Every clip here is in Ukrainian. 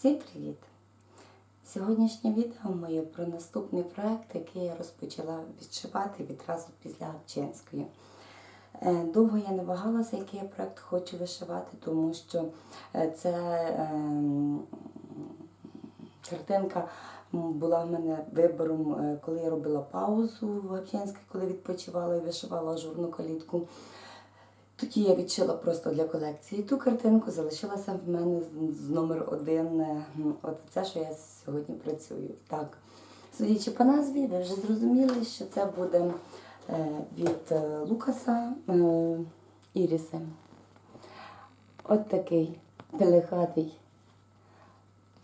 Всім привіт! Сьогоднішнє відео моє про наступний проект, який я розпочала відшивати відразу після Гавчинської. Е, Довго я не вагалася, який я проект хочу вишивати, тому що е, це ем, картинка була в мене вибором, е, коли я робила паузу в Гавчинській, коли відпочивала і вишивала ажурну калітку. Тоді я відшила просто для колекції ту картинку, залишилася в мене з- номер один. е, От це, що я сьогодні працюю. Так, судячи по назві, ви вже зрозуміли, що це буде е, від е, Лукаса Іріси. От такий пелехатий,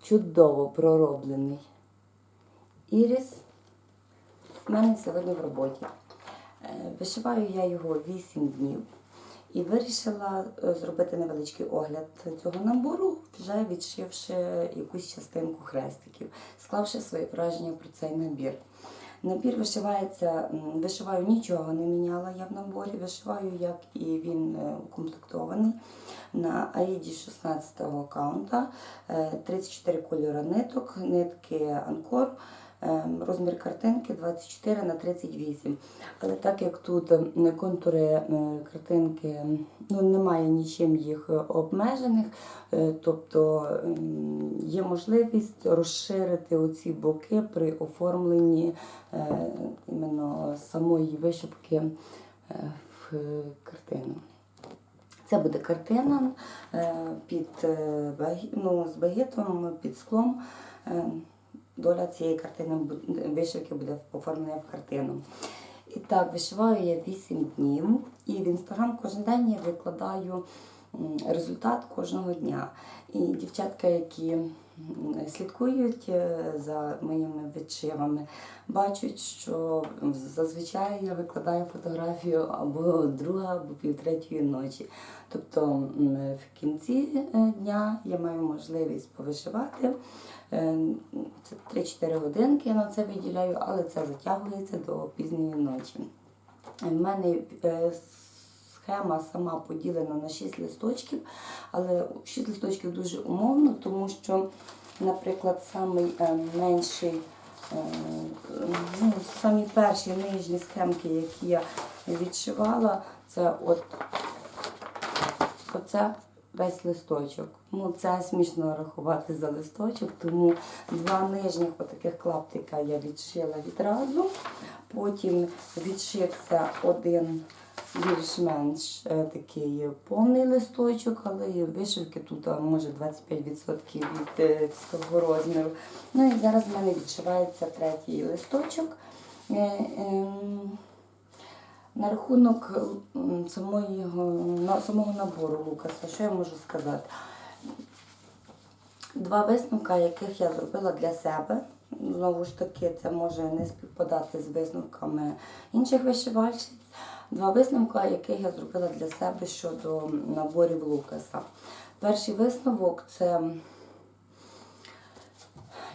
чудово пророблений іріс в мене сьогодні в роботі. Вишиваю я його 8 днів і вирішила е, зробити невеличкий огляд цього набору, вже відшивши якусь частинку хрестиків, склавши свої враження про цей набір. Набір вишивається, вишиваю нічого не міняла я в наборі, вишиваю, як і він е, укомплектований на аїді 16 аккаунта, е, 34 кольори ниток, нитки Анкор. Ем, Розмір картинки 24 на 38. Але так як тут е, контури е, картинки ну, немає нічим їх е, обмежених, е, тобто є можливість розширити оці боки при оформленні е, іменно самої вишивки е, в картину. Це буде картина е, під е, ну, з багетом, під склом. Доля цієї картини вишивки буде оформлена в картину. І так, вишиваю я 8 днів, і в інстаграм кожен день я викладаю результат кожного дня. І дівчатка, які слідкують е, за моїми відшивами, бачать, що зазвичай я викладаю фотографію або друга, або півтретьої ночі. Тобто в кінці е, дня я маю можливість повишивати. Е, Це 3-4 годинки я на це виділяю, але це затягується до пізньої ночі. В мене схема сама поділена на 6 листочків, але 6 листочків дуже умовно, тому що, наприклад, самий е, менший, е, ну, самі перші нижні схемки, які я відшивала, це от Оце весь листочок. Ну, це смішно рахувати за листочок, тому два нижніх отаких клаптика я відшила відразу. Потім відшився один більш-менш е, такий повний листочок, але і вишивки тут може 25% від е, цього розміру. Ну і зараз в мене відшивається третій листочок. Е, ем, на рахунок на, самого набору Лукаса, що я можу сказати? Два висновка, яких я зробила для себе. Знову ж таки, це може не співпадати з висновками інших вишивальщиць. Два висновка, яких я зробила для себе щодо наборів Лукаса. Перший висновок це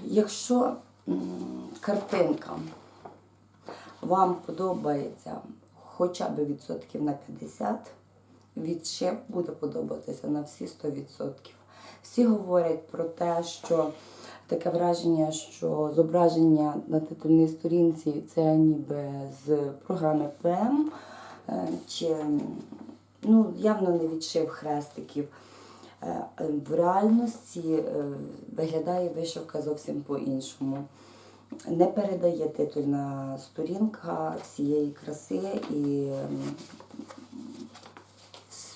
якщо картинка вам подобається хоча б відсотків на 50, відшив буде подобатися на всі 100%. Всі говорять про те, що таке враження, що зображення на титульній сторінці це ніби з програми ПМ, чи ну, явно не відшив хрестиків. Е, е, В реальності е, виглядає вишивка зовсім по-іншому. Не передає титульна сторінка всієї краси і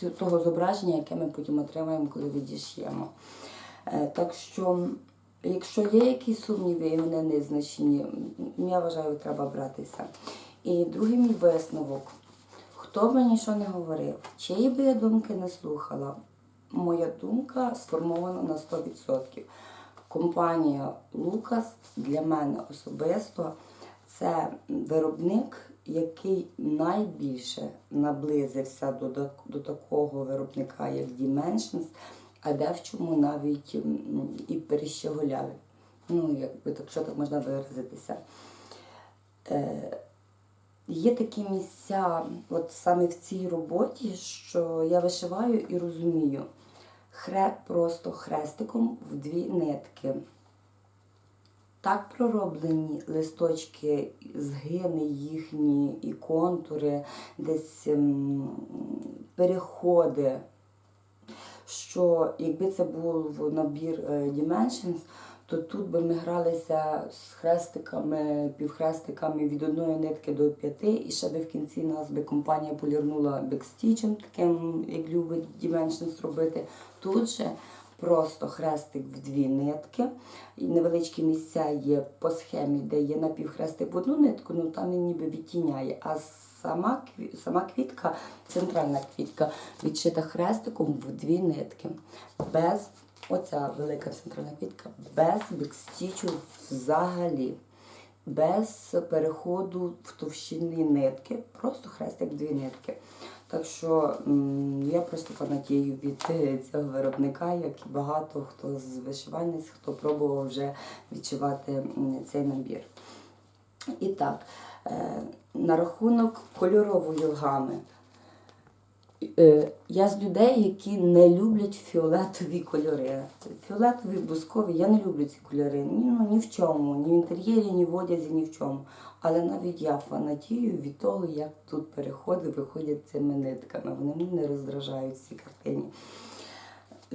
того зображення, яке ми потім отримаємо, коли відіш'ємо. Е, Так що, якщо є якісь сумніви і вони незначні, я вважаю, треба братися. І другий мій висновок. Хто б мені що не говорив, чиї би я думки не слухала, моя думка сформована на 100%. Компанія Лукас для мене особисто це виробник, який найбільше наблизився до, до такого виробника, як Dimensions, а де в чому навіть і перещеголяв. Ну, якби так, що так можна виразитися. Е, Є такі місця, от саме в цій роботі, що я вишиваю і розумію, хре, просто хрестиком в дві нитки. Так пророблені листочки, згини їхні і контури, десь ем, переходи. Що якби це був набір е, Dimensions, то тут би ми гралися з хрестиками, півхрестиками від одної нитки до п'яти, і ще би в кінці нас би компанія полірнула бекстічем, таким, як любить Dimensions робити. Тут же просто хрестик в дві нитки. І невеличкі місця є по схемі, де є напівхрестик в одну нитку, ну там він ніби відтіняє. А сама, сама квітка, центральна квітка, відшита хрестиком в дві нитки. Без оця велика центральна квітка, без бекстічу взагалі. Без переходу в товщини нитки, просто хрестик дві нитки. Так що я просто фанатію від е, цього виробника, як і багато хто з вишивальниць, хто пробував вже відчувати цей набір. І так, е, на рахунок кольорової гами. Е, Я з людей, які не люблять фіолетові кольори. Фіолетові, бускові, я не люблю ці кольори. Ні, ну, ні в чому, ні в інтер'єрі, ні в одязі, ні в чому. Але навіть я фанатію від того, як тут переходи виходять цими нитками. Вони мене не роздражають ці картині.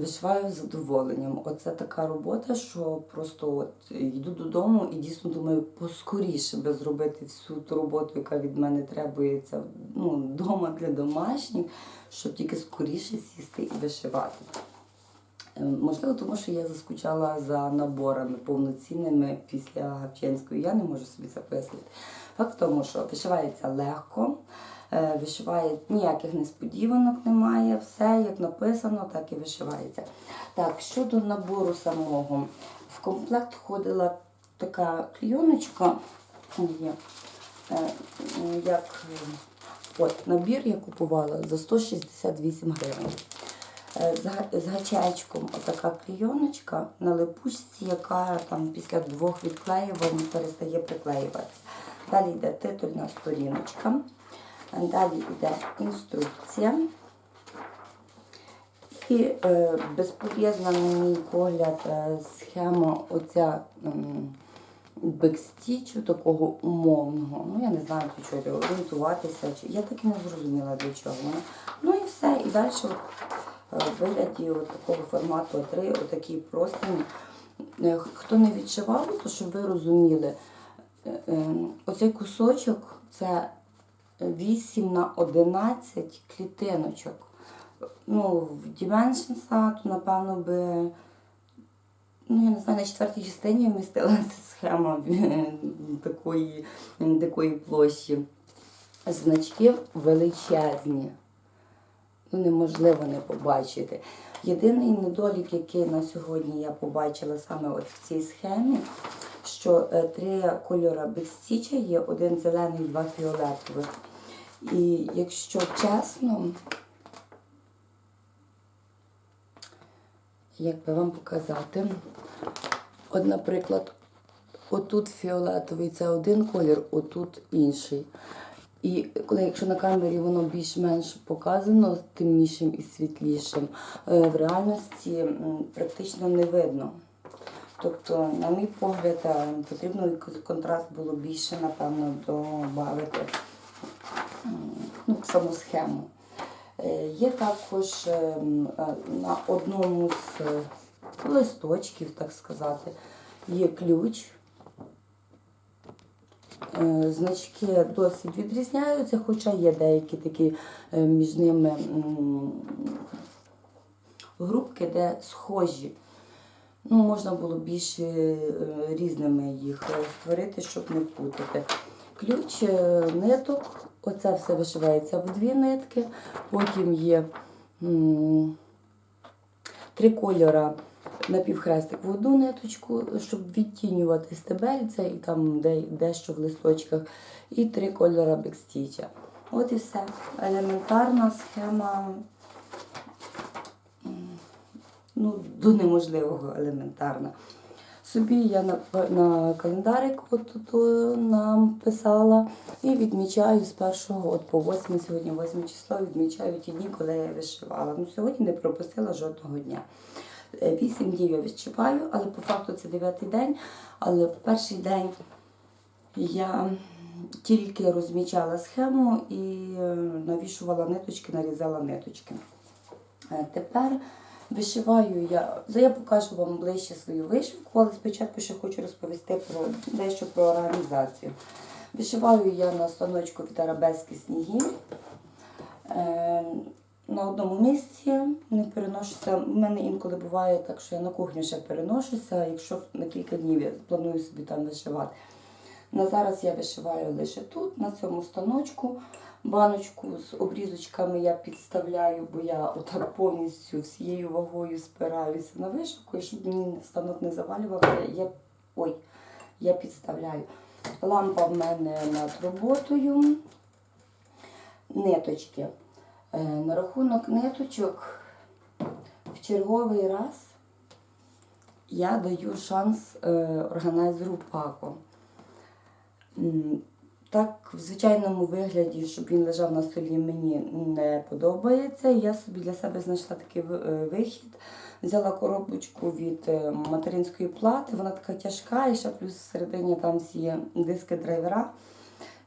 Вишиваю з задоволенням. Оце така робота, що просто от йду додому і дійсно думаю, поскоріше би зробити всю ту роботу, яка від мене требується ну, вдома для домашніх, щоб тільки скоріше сісти і вишивати. Е, Можливо, тому що я заскучала за наборами повноцінними після Гавченської. Я не можу собі це пояснити. Факт в тому, що вишивається легко, вишиває ніяких несподіванок немає, все як написано, так і вишивається. Так, щодо набору самого, в комплект входила така клійоночка, е, як е, от, набір я купувала за 168 гривень. Е, з га- з гачечком отака клейоночка на липучці, яка там після двох відклеювань перестає приклеюватися. Далі йде титульна сторіночка, Е, далі йде інструкція. І е, безполезна, на мій погляд, е, схема оця м, бекстічу такого умовного. Ну, я не знаю, для чого орієнтуватися. Чи... Я так і не зрозуміла, для чого. Ну і все. І далі е, в вигляді от такого формату А3, отакий простень. Е, Хто не відшивав, то щоб ви розуміли, е, е, оцей кусочок це 8 на 11 клітиночок. Ну, в Dimensions, то напевно би, ну я не знаю, на четвертій частині вмістилася схема такої, такої площі. Значки величезні. Ну, неможливо не побачити. Єдиний недолік, який на сьогодні я побачила саме от в цій схемі, що е, три кольори безстіча є, один зелений, два фіолетових. І якщо чесно, як би вам показати, от, наприклад, отут фіолетовий це один колір, отут інший. І коли якщо на камері воно більш-менш показано темнішим і світлішим, е, в реальності практично не видно. Тобто, на мій погляд, е, потрібно контраст було більше, напевно, додати ну, саму схему. Е, Є також е, е, на одному з листочків, так сказати, є ключ. Значки досить відрізняються, хоча є деякі такі між ними групки, де схожі. Ну, можна було більш е, різними їх створити, щоб не путати. Ключ ниток, оце все вишивається в дві нитки. Потім є три кольора напівхрестик в одну ниточку, щоб відтінювати стебельця і там дещо в листочках. І три кольора бекстіча. От і все. Елементарна схема. Ну, до неможливого елементарна. Собі я на, на календарик от тут о, написала і відмічаю з першого от по 8, сьогодні 8 число, відмічаю ті дні, коли я вишивала. Ну, сьогодні не пропустила жодного дня. Е, Вісім днів я вишиваю, але по факту це дев'ятий день. Але в перший день я тільки розмічала схему і е, навішувала ниточки, нарізала ниточки. Е, Тепер вишиваю я. Я покажу вам ближче свою вишивку, але спочатку ще хочу розповісти про дещо про організацію. Вишиваю я на станочку від арабески снігів. Е, на одному місці не переношуся. У мене інколи буває так, що я на кухню ще переношуся, якщо на кілька днів я планую собі там вишивати. На зараз я вишиваю лише тут, на цьому станочку. Баночку з обрізочками я підставляю, бо я отак повністю всією вагою спираюся на вишивку, щоб мені станок не завалювався, я, ой, я підставляю. Лампа в мене над роботою. Ниточки. Е, На рахунок ниточок в черговий раз я даю шанс е, органайзеру паку. Так, в звичайному вигляді, щоб він лежав на столі, мені не подобається. Я собі для себе знайшла такий е, вихід. Взяла коробочку від е, материнської плати, вона така тяжка, і ще плюс всередині там є диски драйвера.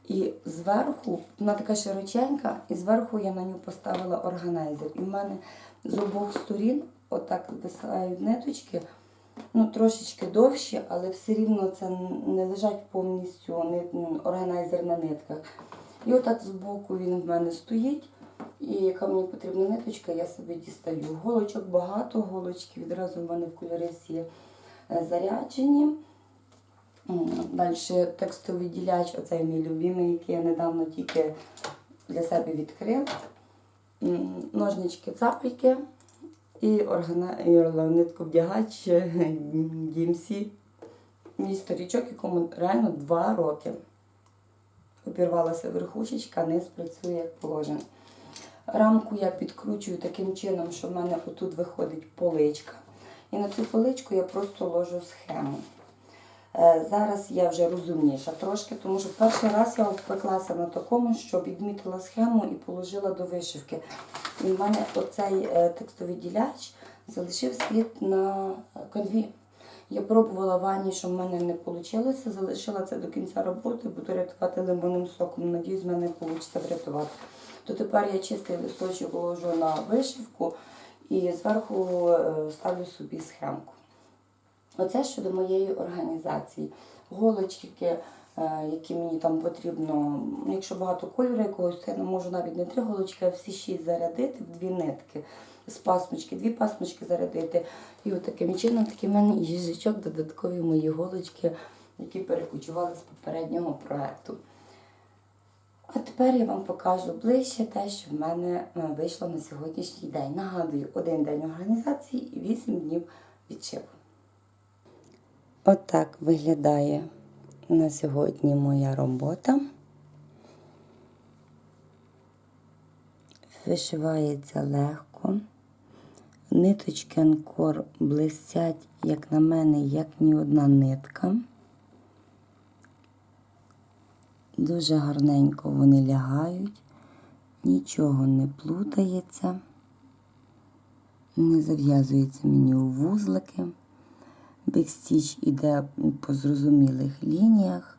І зверху, вона така широченька, і зверху я на нього поставила органайзер. І в мене з обох сторін отак висилають ниточки, ну трошечки довші, але все рівно це не лежать повністю органайзер на нитках. І отак збоку він в мене стоїть. І яка мені потрібна ниточка, я собі дістаю. Голочок багато, голочки відразу в мене в кольори всі е, заряджені. Далі текстовий діляч, оцей мій любимий, який я недавно тільки для себе відкрив. Ножнички цапельки і, органа... і вдягач DMC. Мій старічок, якому реально два роки. Обірвалася верхушечка, низ працює як положено. Рамку я підкручую таким чином, що в мене отут виходить поличка. І на цю поличку я просто ложу схему. Е, Зараз я вже розумніша трошки, тому що перший раз я впеклася на такому, що відмітила схему і положила до вишивки. І в мене оцей е, текстовий діляч залишив слід на канві. Я пробувала ванні, що в мене не вийшло, залишила це до кінця роботи, буду рятувати лимонним соком. Надіюсь, в мене вийде врятувати. То тепер я чистий листочок ложу на вишивку і зверху е, ставлю собі схемку. Оце щодо моєї організації. Голочки, е, які мені там потрібно, якщо багато кольору якогось, то я можу навіть не три голочки, а всі шість зарядити в дві нитки. З пасмочки, дві пасмочки зарядити. І от таким чином такий в мене їжачок, додаткові мої голочки, які перекочували з попереднього проекту. А тепер я вам покажу ближче те, що в мене е, вийшло на сьогоднішній день. Нагадую, один день організації і вісім днів відчепу. Отак виглядає на сьогодні моя робота. Вишивається легко. Ниточки анкор блистять, як на мене, як ні одна нитка. Дуже гарненько вони лягають, нічого не плутається, не зав'язується мені у вузлики. Бекстіч іде по зрозумілих лініях,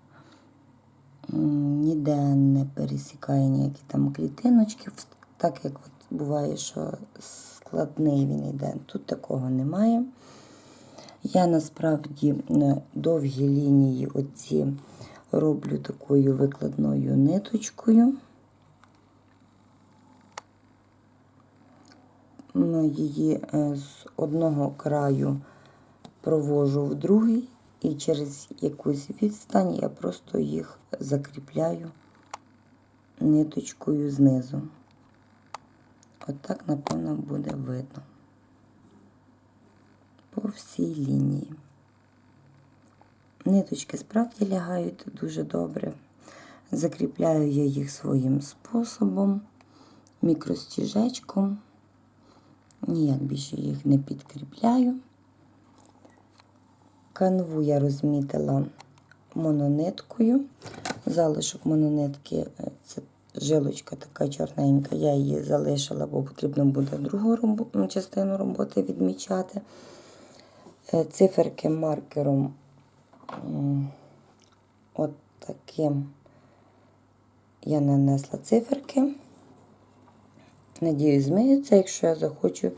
ніде не пересікає ніякі там клітиночки, так як от буває, що складний він йде. Тут такого немає. Я насправді довгі лінії оці роблю такою викладною ниточкою. Її е, з одного краю провожу в другий, і через якусь відстань я просто їх закріпляю ниточкою знизу. Отак, напевно, буде видно по всій лінії. Ниточки справді лягають дуже добре. Закріпляю я їх своїм способом, мікростіжечком. Ніяк більше їх не підкріпляю. Канву я розмітила монониткою. Залишок мононитки е, це жилочка така чорненька. Я її залишила, бо потрібно буде другу робо- частину роботи відмічати. Е, Циферки маркером от таким я нанесла циферки. Надіюсь, змиються, якщо я захочу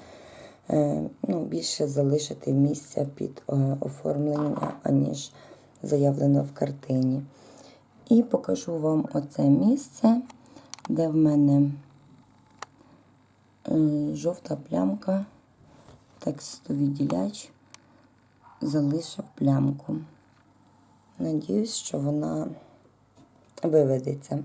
ну, більше залишити місця під е, оформлення, аніж заявлено в картині. І покажу вам оце місце, де в мене е, жовта плямка, текстовідділяч залишив плямку. Надіюсь, що вона виведеться.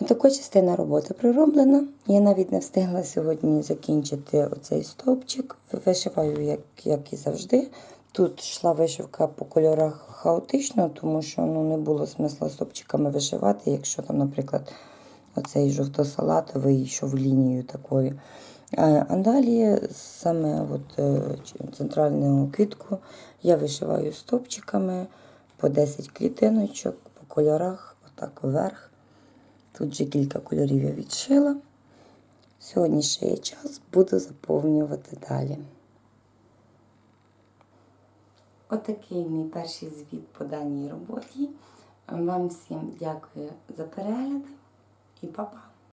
Отака частина роботи пророблена. Я навіть не встигла сьогодні закінчити оцей стовпчик. Вишиваю, як, як і завжди. Тут йшла вишивка по кольорах хаотично, тому що ну, не було смисла стовпчиками вишивати, якщо там, наприклад, оцей жовто-салатовий йшов лінією такою. А а далі саме от, е, центральну квітку я вишиваю стовпчиками по 10 клітиночок по кольорах, отак вверх. Тут вже кілька кольорів я відшила. Сьогодні ще є час, буду заповнювати далі. Отакий мій перший звіт по даній роботі. Вам всім дякую за перегляд і па-па!